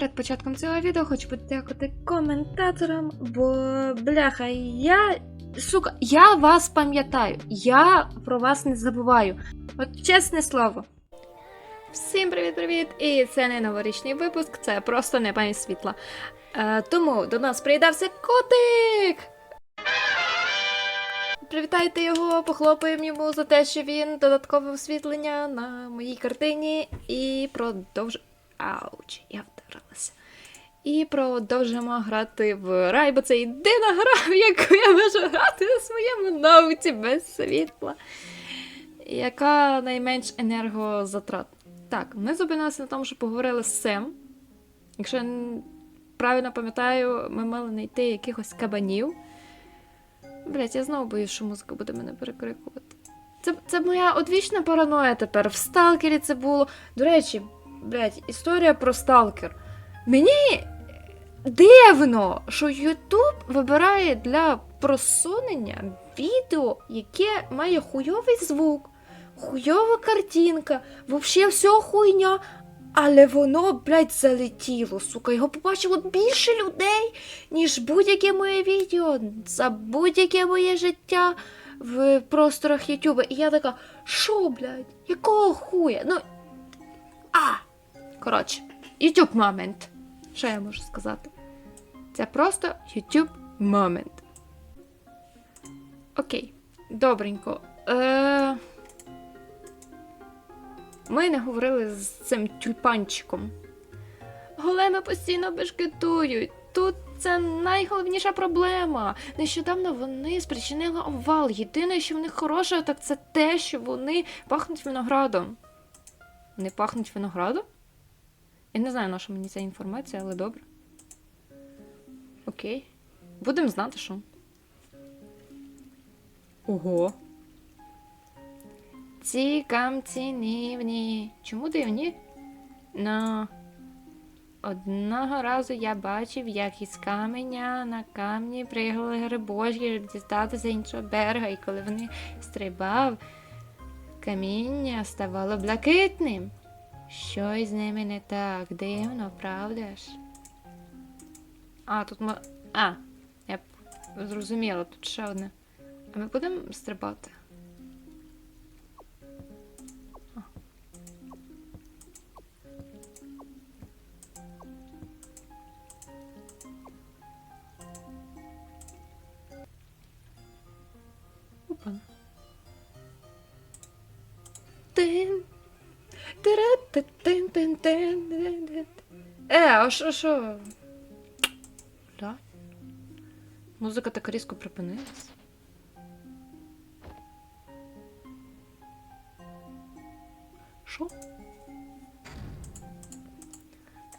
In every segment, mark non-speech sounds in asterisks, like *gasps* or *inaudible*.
Перед початком цього відео хочу подякувати коментаторам, бо бляха, я. Сука, я вас пам'ятаю. Я про вас не забуваю. От чесне слово. Всім привіт-привіт! І це не новорічний випуск, це просто не пам'ять світла. Е, тому до нас приєдався котик! Привітайте його, похлопаємо йому за те, що він додаткове освітлення на моїй картині і продовж. Ауч, я вдарилася. І продовжимо грати в рай, бо це єдина гра, в яку я можу грати на своєму ноуті без світла. Яка найменш енергозатратна. Так, ми зупинилися на тому, що поговорили з Сем. Якщо я правильно пам'ятаю, ми мали знайти якихось кабанів. Блять, я знову боюсь, що музика буде мене перекрикувати. Це, це моя одвічна параноя тепер. В сталкері це було. До речі, блять, історія про сталкер. Мені дивно, що Ютуб вибирає для просунення відео, яке має хуйовий звук, хуйова картинка, взагалі все хуйня. Але воно, блядь, залетіло, сука. Його побачило більше людей, ніж будь-яке моє відео за будь-яке моє життя в просторах Ютуба. І я така, що, блядь, якого хуя? Ну. А! Коротше, YouTube момент. Що я можу сказати? Це просто YouTube момент. Окей, добренько. Е... Ми не говорили з цим тюльпанчиком. Големи постійно бешкетують. Тут це найголовніша проблема. Нещодавно вони спричинили овал. Єдине, що в них хороше, так це те, що вони пахнуть виноградом. Вони пахнуть виноградом? Я не знаю, на що мені ця інформація, але добре. Окей. Будемо знати, що. Ого. Ці камці нівні. Чому дивні? Ну. Одного разу я бачив, як із каменя на камні пригали грибочки, щоб дістатися іншого берега, і коли вони стрибав, каміння ставало блакитним. Щось з ними не так дивно, правда ж? А, тут ми. А, я зрозуміла, тут ще одне. А ми будемо стрибати? Е, а що, що? Да? Музика так різко припинилась. Що?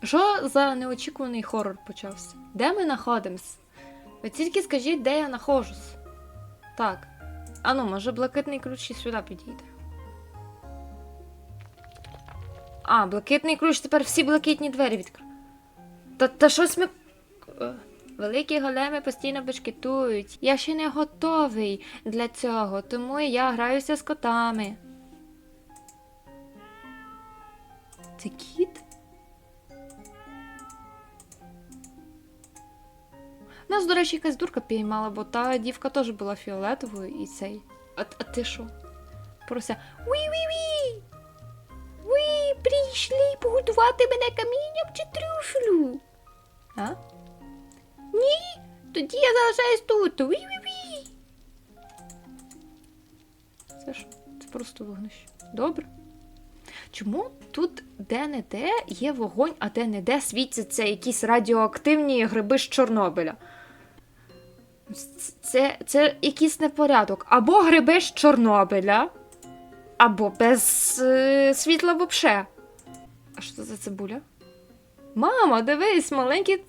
Що за неочікуваний хорор почався? Де ми знаходимось? Ви тільки скажіть, де я нахожусь. Так. А ну, може, блакитний ключ і сюди підійде. А, блакитний ключ, тепер всі блакитні двері відкрив. Та, та щось ми. Великі големи постійно бешкетують. Я ще не готовий для цього, тому я граюся з котами. Це кіт? Нас, до речі, якась дурка піймала, бо та дівка теж була фіолетовою і цей. А, а ти що? Прося. Уі-ві-ві! Прийшли погодувати мене камінням чи трюфлю? А? Ні, тоді я залишаюсь тут. Уі-ві-ві! Це що? Це просто вогнище. Добре. Чому тут де-не-де є вогонь, а де-не-де світяться якісь радіоактивні гриби з Чорнобиля? Це, це якийсь непорядок. Або гриби з Чорнобиля, або без е, світла вообще. А що це за цибуля? Мамо, дивись, маленький,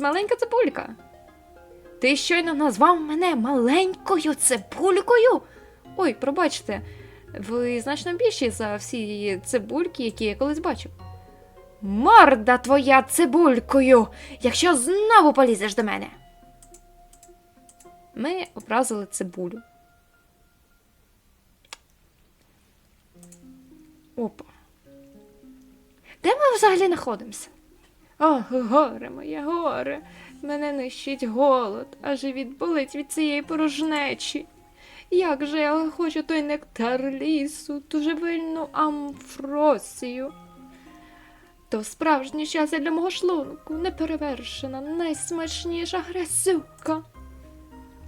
маленька цибулька. Ти щойно назвав мене маленькою цибулькою? Ой, пробачте, ви значно більші за всі цибульки, які я колись бачив. Морда твоя цибулькою, якщо знову полізеш до мене. Ми образили цибулю. Опа. Де ми взагалі знаходимося? Ох, горе моє горе, мене нищить голод, а живіт болить від цієї порожнечі. Як же я хочу той нектар лісу, ту живильну амфросію. То справжнє щастя для мого шлунку, неперевершена, найсмачніша грязюка.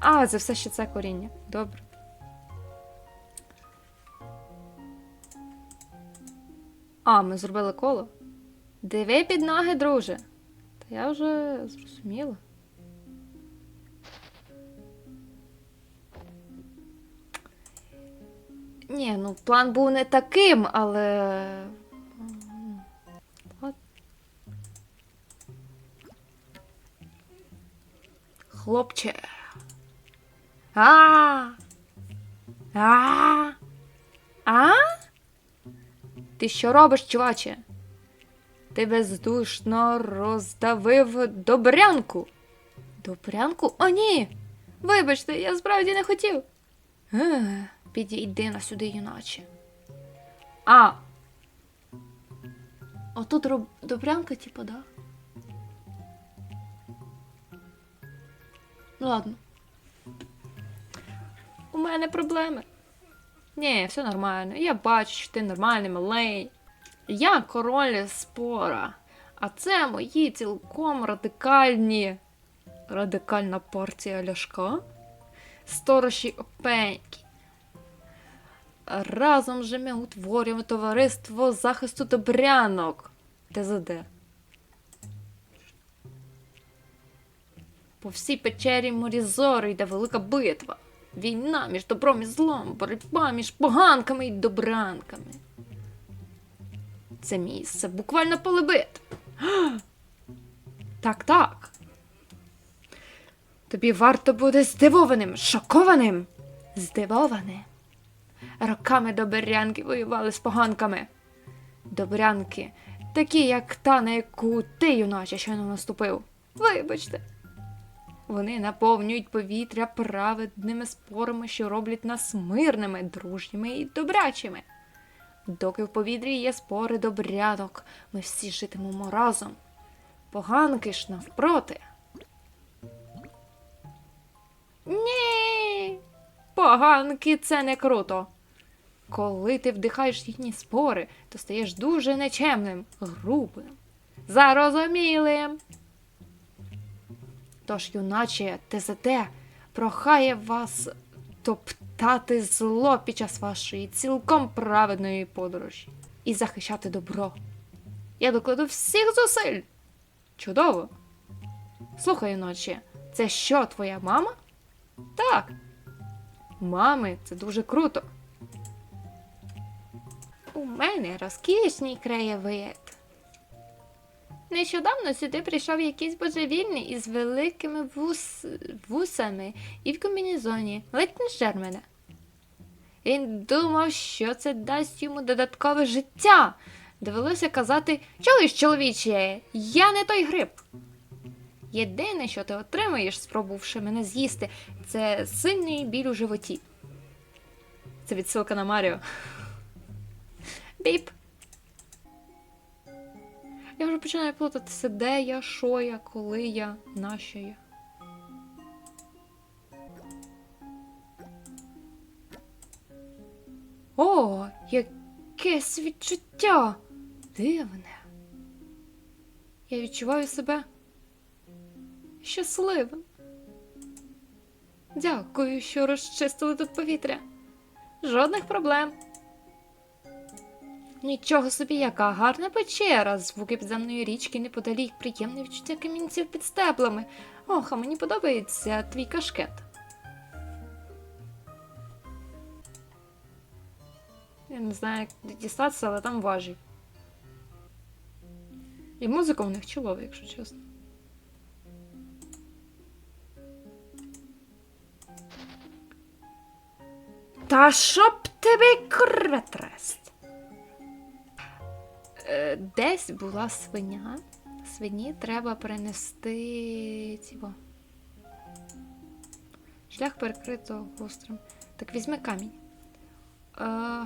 А, це все ще це коріння. Добре. А, ми зробили коло. Диви під ноги, друже. Та я вже зрозуміла. Ні, ну план був не таким, але. от. Хлопче. А. А. А? Ти що робиш, чуваче? Ти бездушно роздавив добрянку. Добрянку? О, ні. Вибачте, я справді не хотів. Підійди на сюди, юначе. А. Отут роб... добрянка, типу, да? Ну ладно. У мене проблеми. Ні, все нормально. Я бачу, що ти нормальний, малий. Я король спора. А це мої цілком радикальні. Радикальна партія ляшка. Сторожі опеньки. Разом же ми утворюємо товариство захисту добрянок. ТЗД. По всій печері Морізори йде велика битва. Війна між добром і злом, боротьба між поганками і добранками. Це місце буквально поле битв. *gasps* Так, так. Тобі варто бути здивованим, шокованим. Здивованим. Роками добрянки воювали з поганками. Добрянки, такі, як та, на яку ти, юначе, щойно наступив. Вибачте. Вони наповнюють повітря праведними спорами, що роблять нас мирними, дружніми і добрячими. Доки в повітрі є спори добрянок, ми всі житимемо разом. Поганки ж навпроти. Ні. Поганки це не круто. Коли ти вдихаєш їхні спори, то стаєш дуже нечемним, грубим, зарозумілим. Тож, юначе ТЗТ прохає вас топтати зло під час вашої цілком праведної подорожі і захищати добро. Я докладу всіх зусиль. Чудово. Слухай, юначе, це що, твоя мама? Так. Мами, це дуже круто. У мене розкішний краєвид. Нещодавно сюди прийшов якийсь божевільний із великими вус... вусами і в комбінезоні, ледь не жер мене. Він думав, що це дасть йому додаткове життя. Довелося казати, чоловіч, чоловіче, я не той гриб. Єдине, що ти отримаєш, спробувавши мене з'їсти, це сильний біль у животі. Це відсилка на Маріо. Біп. Я вже починаю плутатися, де я, що я, коли я, нащо я. О, якесь відчуття! Дивне. Я відчуваю себе щасливим. Дякую, що розчистили тут повітря. Жодних проблем. Нічого собі, яка гарна печера, звуки підземної річки неподалік, приємне відчуття камінців під стеблами. Ох, а мені подобається твій кашкет. Я не знаю, як дістатися, але там важі. І музика у них чолова, якщо чесно. Та щоб тебе кретрест. Е, Десь була свиня. Свині треба перенести цього. Шлях перекрито гострим. Так візьми камінь. А,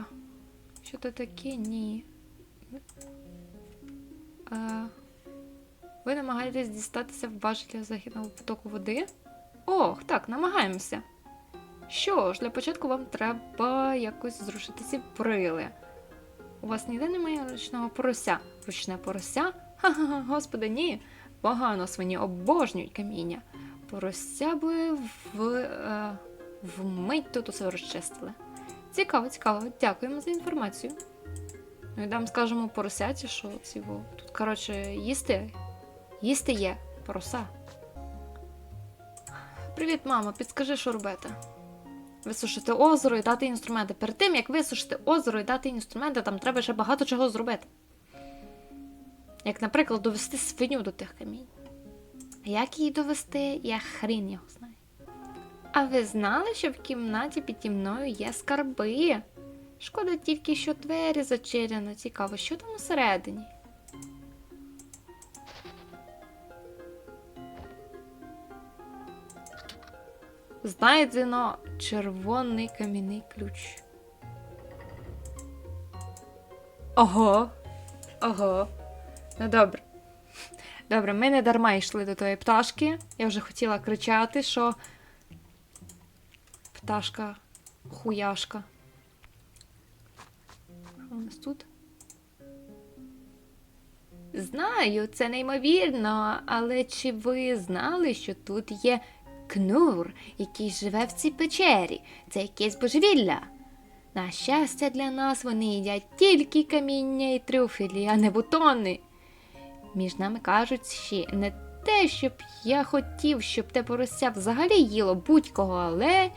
що це таке? Ні. А, Ви намагаєтесь дістатися в важелі західного потоку води? Ох, так, намагаємося. Що ж, для початку вам треба якось зрушити ці брили. У вас ніде немає ручного порося. Ручне порося? Ха-ха-ха, господи, ні. Погано свині обожнюють каміння. Порося би в, е, вмить тут усе розчистили. Цікаво, цікаво. Дякуємо за інформацію. Ну і дам скажемо поросяті, що ці во- тут, коротше, їсти. Їсти є пороса. Привіт, мамо, підскажи, що робити. Висушити озеро і дати інструменти. Перед тим, як висушити озеро і дати інструменти, там треба ще багато чого зробити. Як, наприклад, довести свиню до тих камінь. Як її довести, я хрін його знаю. А ви знали, що в кімнаті піді мною є скарби? Шкода тільки, що двері зачинено. Цікаво, що там усередині? Знайдено червоний кам'яний ключ. Ого. Ого. Ну добре. Добре, ми не дарма йшли до тої пташки. Я вже хотіла кричати, що пташка хуяшка. Що у нас тут? Знаю, це неймовірно, але чи ви знали, що тут є кнур, який живе в цій печері? Це якесь божевілля. На щастя, для нас вони їдять тільки каміння і трюфелі, а не бутони. Між нами кажуть, ще не те, щоб я хотів, щоб те порося взагалі їло будь-кого, але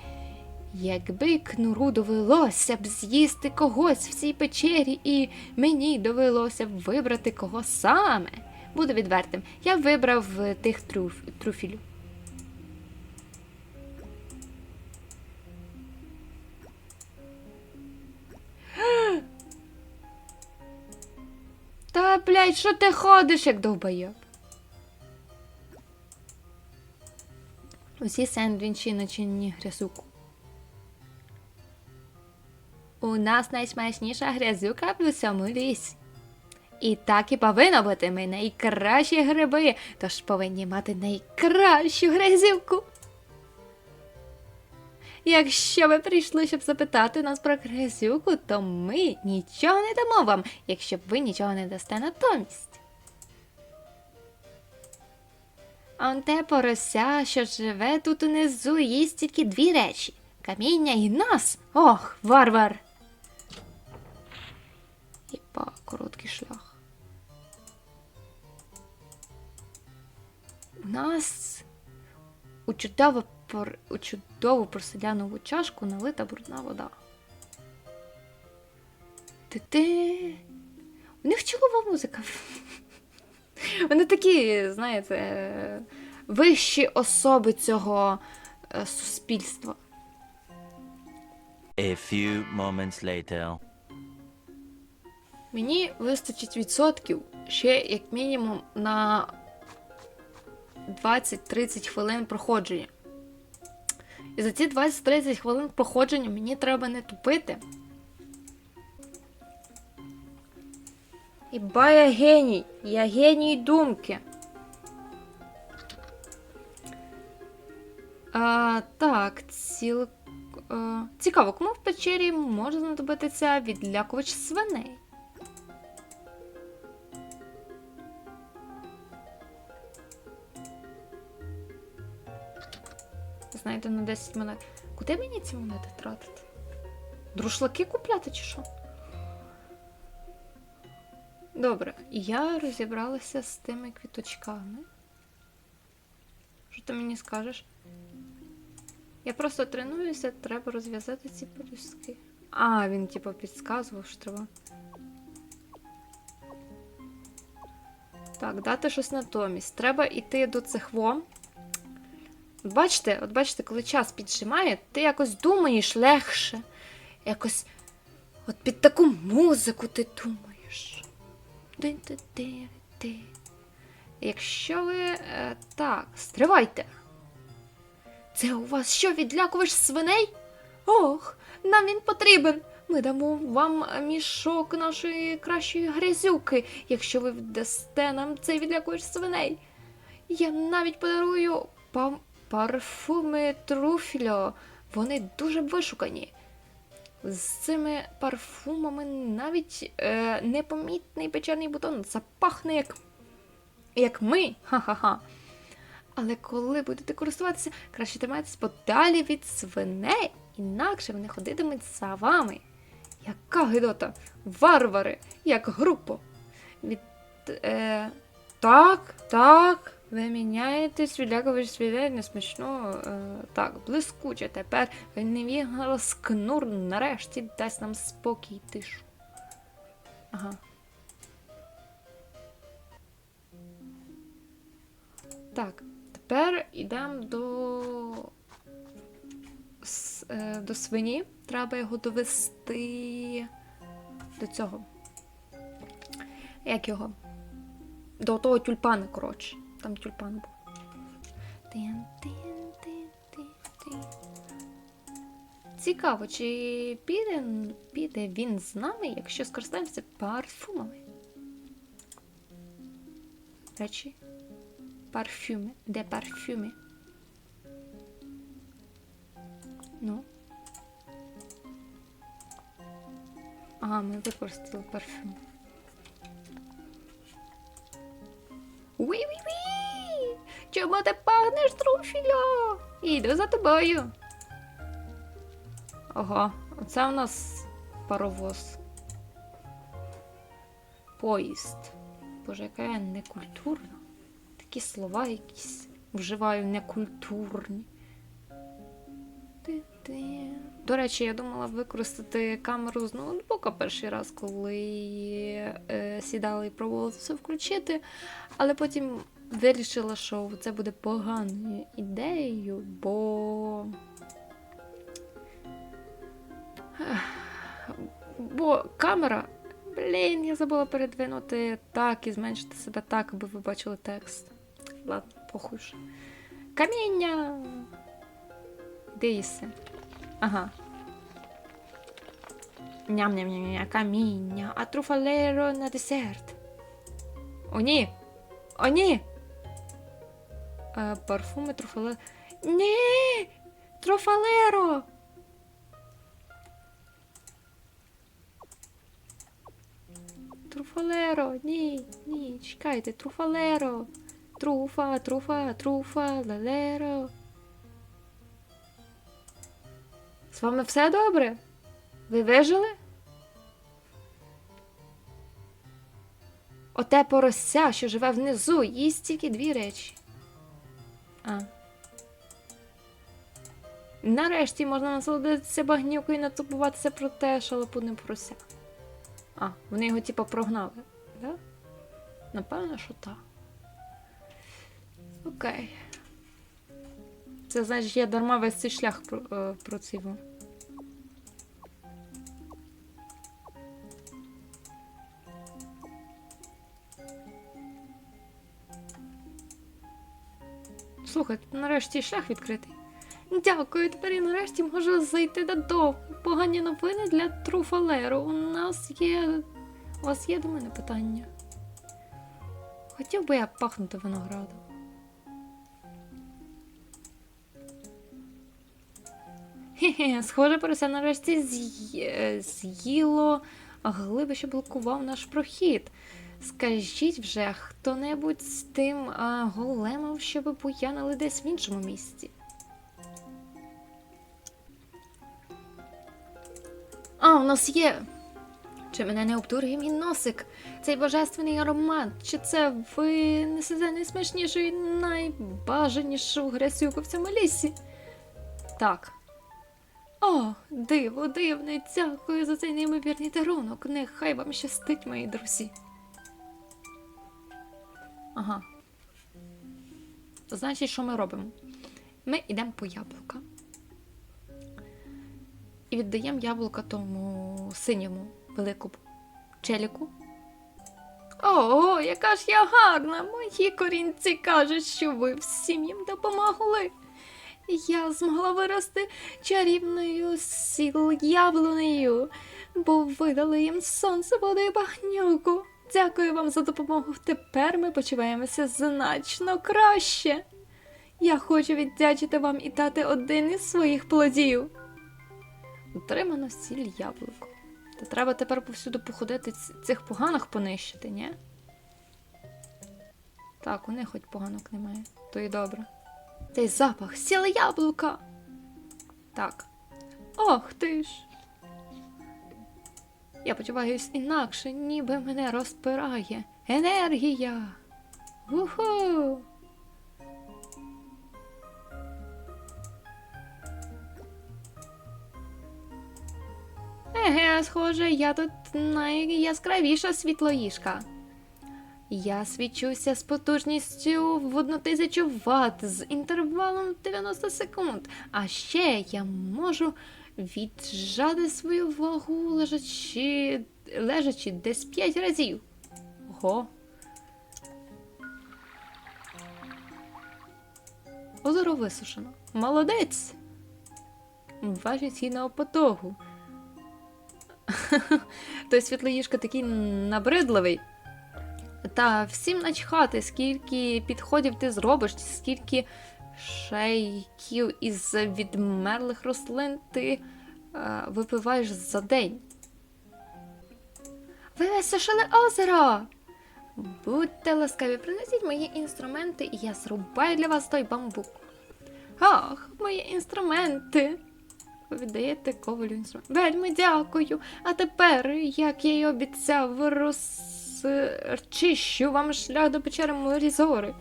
якби кнуру довелося б з'їсти когось в цій печері, і мені довелося б вибрати кого саме. Буду відвертим, я вибрав е, тих трюф, трюфелів. Блядь, що ти ходиш, як довбойоб? Усі сендвічі начинені грязуку. У нас найсмачніша грязюка в усьому лісі. І так і повинно бути ми найкращі гриби, тож повинні мати найкращу грязюку. Якщо ви прийшли, щоб запитати нас про грязюку, то ми нічого не дамо вам, якщо б ви нічого не дасте натомість. А те порося, що живе тут унизу, їсть тільки дві речі каміння і нас. Ох, варвар. Єпа, короткий шлях. У нас у чудову, пор... у чудову порселянову чашку налита брудна вода. Ти-ти. У них чолова музика. *laughs* Вони такі, знаєте, вищі особи цього е, суспільства. A few moments later. Мені вистачить відсотків ще як мінімум на 20-30 хвилин проходження. І за ці 20-30 хвилин проходження мені треба не тупити. Іба я геній, я геній думки. А, так, ціл... а, цікаво, кому в печері може знадобитися відлякувач свиней? Знаєте, на 10 монет. Куди мені ці монети тратити? Друшлаки купляти чи що? Добре, я розібралася з тими квіточками. Що ти мені скажеш? Я просто тренуюся, треба розв'язати ці полюски. А, він типу підказував, що треба. Так, дати щось натомість. Треба йти до цих во. От бачите, от бачите, коли час піджимає, ти якось думаєш легше. Якось от під таку музику ти думаєш. Якщо ви. Е, так, стривайте. Це у вас що, відлякувач свиней? Ох, нам він потрібен. Ми дамо вам мішок нашої кращої грязюки, якщо ви вдасте нам цей відлякувач свиней. Я навіть подарую пам- парфуми труфльо. Вони дуже вишукані. З цими парфумами навіть е, непомітний печерний бутон запахне як, як ми. Ха-ха-ха. Але коли будете користуватися, краще тримайтесь подалі від свиней, інакше вони ходитимуть за вами. Яка гидота! Варвари, як група. Від, е, так, так, ви міняєтесь, відлякувач свідей несмачно. Е, так, блискуче. Тепер невіглас кнур нарешті дасть нам спокій тишу. Ага. Так, тепер йдемо до, е, до свині. Треба його довести до цього. Як його? До того тюльпана, коротше. Там тюльпан був. Цікаво, чи піде, піде він з нами, якщо скористаємося парфумами? Речі. Парфюми. Де парфюми? Ну. Ага, ми використали парфюм. Чому ти пахнеш труфілю? Іду за тобою. Ага, оце у нас паровоз. Поїзд. Боже, яка я некультурна. Такі слова якісь вживаю некультурні. Ти-ти. До речі, я думала використати камеру з ноутбука перший раз, коли е, сідала і пробувала це включити, але потім вирішила, що це буде поганою ідеєю, бо. Бо камера. Блін, я забула передвинути так і зменшити себе так, аби ви бачили текст. Ладно, похуй. Каміння! Де? Ага. Ням-ням-ням, каміння, а труфалеро на десерт. О, ні! О, ні! Е, парфуми труфалеро. Ні! Труфалеро! Труфалеро, ні, ні, чекайте, труфалеро. Труфа, труфа, труфа, лалеро. З вами все добре? Ви вижили? Оте порося, що живе внизу, їсть тільки дві речі. А. Нарешті можна насолодитися багнюкою і натупуватися про те, що лапудне порося. А, вони його типа прогнали, да? Напевно, що так. Окей. Це значить, я дарма весь цей шлях про, е, процівав. Слухай, нарешті шлях відкритий. Дякую, тепер я нарешті можу зайти додому. Погані новини для Труфалеру. У нас є. У вас є до мене питання? Хотів би я пахнути виноградом. Хе-хе, схоже, порося нарешті з'ї- з'їло глиби, що блокував наш прохід. Скажіть вже хто-небудь з тим а, големом, щоб буянили десь в іншому місці. А, у нас є. Чи мене не обдурює мій носик? Цей божественний аромат. Чи це ви несете найсмачнішу і найбажанішу грязюку в цьому лісі? Так. О, диво, дивне, дякую за цей неймовірний дарунок. Нехай вам щастить, мої друзі. Ага. Значить, що ми робимо? Ми йдемо по яблука. І віддаємо яблука тому синьому великому челіку. О, яка ж я гарна! Мої корінці кажуть, що ви всім їм допомогли. Я змогла вирости чарівною сіл яблунею. бо видали їм сонце, воду і багнюку. Дякую вам за допомогу. Тепер ми почуваємося значно краще. Я хочу віддячити вам і дати один із своїх плодів. Отримано сіль яблуко. Та треба тепер повсюди походити цих поганок понищити, ні? Так, у них хоч поганок немає, то і добре. Цей запах, сіле яблука. Так. Ох ти ж. Я почуваюсь інакше, ніби мене розпирає. Енергія. Уху! Еге, схоже, я тут найяскравіша світлоїжка. Я свічуся з потужністю в 1000 Вт з інтервалом 90 секунд. А ще я можу віджати свою вагу лежачи, лежачи десь 5 разів. Ого. Озеро висушено. Молодець! Ваші ціна потогу. *laughs* Той світлоїжка такий набридливий. Та всім начхати, скільки підходів ти зробиш, скільки шейків із відмерлих рослин ти е, випиваєш за день. Ви висушили озеро! Будьте ласкаві, принесіть мої інструменти, і я зрубаю для вас той бамбук. Ах, мої інструменти! Ви віддаєте ковалю інструмент. Вельми дякую. А тепер, як я й обіцяв, розчищу вам шлях до печери Морізори.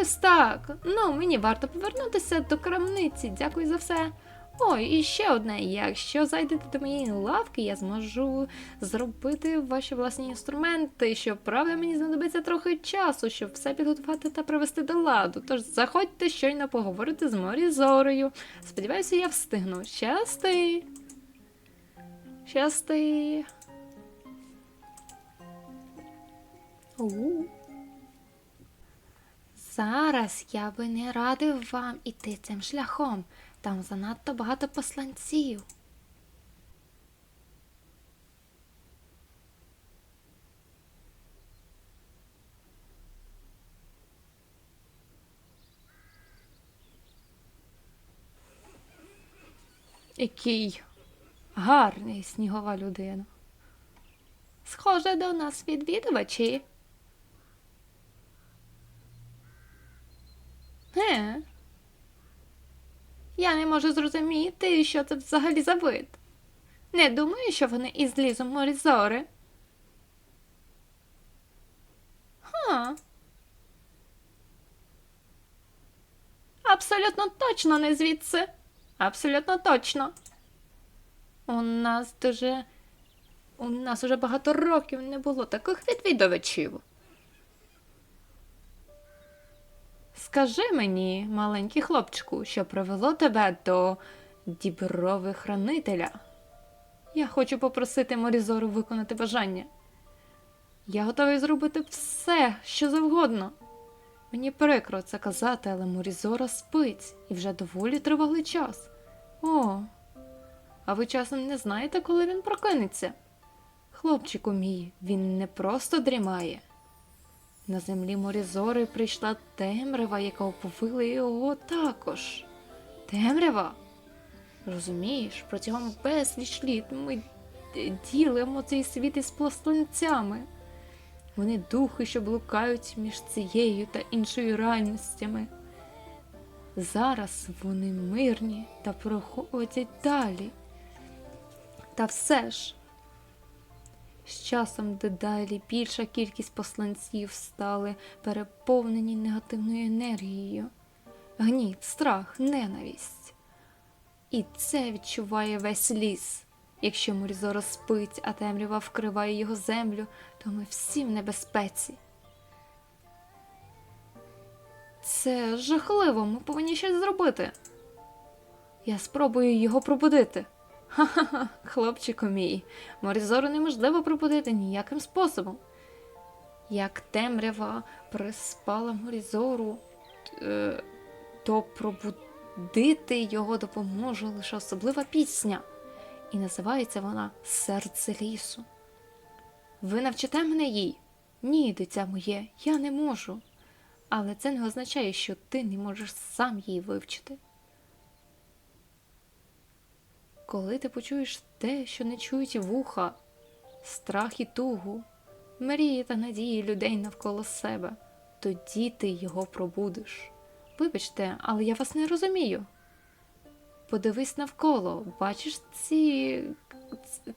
Ось так. Ну, мені варто повернутися до крамниці. Дякую за все. Ой, і ще одне. Якщо зайдете до моєї лавки, я зможу зробити ваші власні інструменти. Щоправда, мені знадобиться трохи часу, щоб все підготувати та привести до ладу. Тож заходьте щойно поговорити з Морізорою. Сподіваюся, я встигну. Щасти! Щасти! У. Зараз я би не радив вам іти цим шляхом. Там занадто багато посланців. Який гарний снігова людина. Схоже до нас відвідувачі. Ге? Я не можу зрозуміти, що це взагалі за вид. Не думаю, що вони із лізом Морізори. Ха. Абсолютно точно не звідси. Абсолютно точно. У нас дуже. У нас уже багато років не було таких відвідувачів. Скажи мені, маленький хлопчику, що привело тебе до діброви хранителя. Я хочу попросити Морізору виконати бажання. Я готовий зробити все, що завгодно. Мені прикро це казати, але Морізора спить і вже доволі тривалий час. О, а ви часом не знаєте, коли він прокинеться? Хлопчику мій, він не просто дрімає. На землі Морізори прийшла темрява, яка оповила його також. Темрява? Розумієш, протягом безліч літ ми ділимо цей світ із посланцями. Вони духи, що блукають між цією та іншою реальностями. Зараз вони мирні та проходять далі. Та все ж, з часом дедалі більша кількість посланців стали переповнені негативною енергією, гнів, страх, ненависть. І це відчуває весь ліс. Якщо Морізора спить, а темрява вкриває його землю, то ми всі в небезпеці. Це жахливо, ми повинні щось зробити. Я спробую його пробудити. Ха-ха-ха, *laughs* хлопчику мій, Морізору неможливо пробудити ніяким способом. Як темрява приспала Морізору, е, то пробу... Дити його допоможе лише особлива пісня, і називається вона Серце лісу. Ви навчите мене їй? Ні, дитя моє, я не можу. Але це не означає, що ти не можеш сам її вивчити. Коли ти почуєш те, що не чують вуха, страх і тугу, мрії та надії людей навколо себе, тоді ти його пробудиш. Вибачте, але я вас не розумію. Подивись навколо, бачиш ці,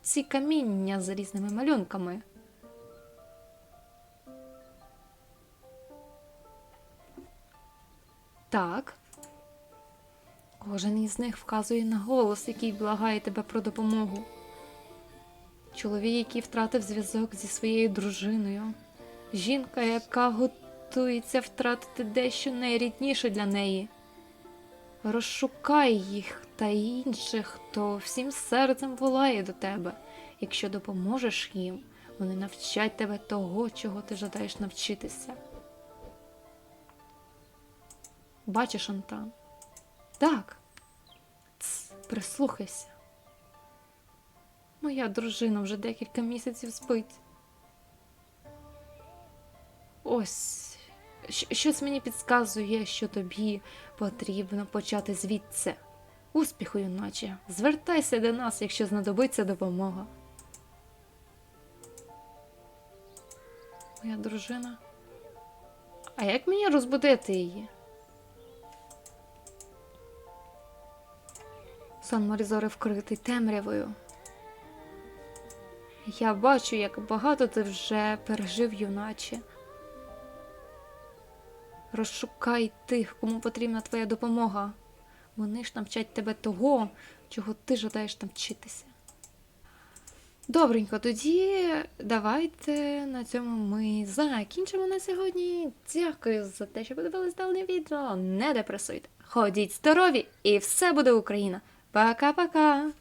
ці каміння з різними малюнками. Так. Кожен із них вказує на голос, який благає тебе про допомогу. Чоловік, який втратив зв'язок зі своєю дружиною, жінка, яка готується втратити дещо найрідніше для неї. Розшукай їх та інших, хто всім серцем волає до тебе. Якщо допоможеш їм, вони навчать тебе того, чого ти жадаєш навчитися. Бачиш, Антан? Так. Ц, прислухайся. Моя дружина вже декілька місяців спить. Ось щось мені підказує, що тобі потрібно почати звідси. Успіху, юначе. Звертайся до нас, якщо знадобиться допомога. Моя дружина. А як мені розбудити її? Сон Морізори вкритий темрявою. Я бачу, як багато ти вже пережив, юначе. Розшукай тих, кому потрібна твоя допомога. Вони ж навчать тебе того, чого ти жадаєш навчитися. Добренько, тоді давайте на цьому ми закінчимо на сьогодні. Дякую за те, що подивились дане відео. Не депресуйте. Ходіть здорові, і все буде Україна. Пока-пока!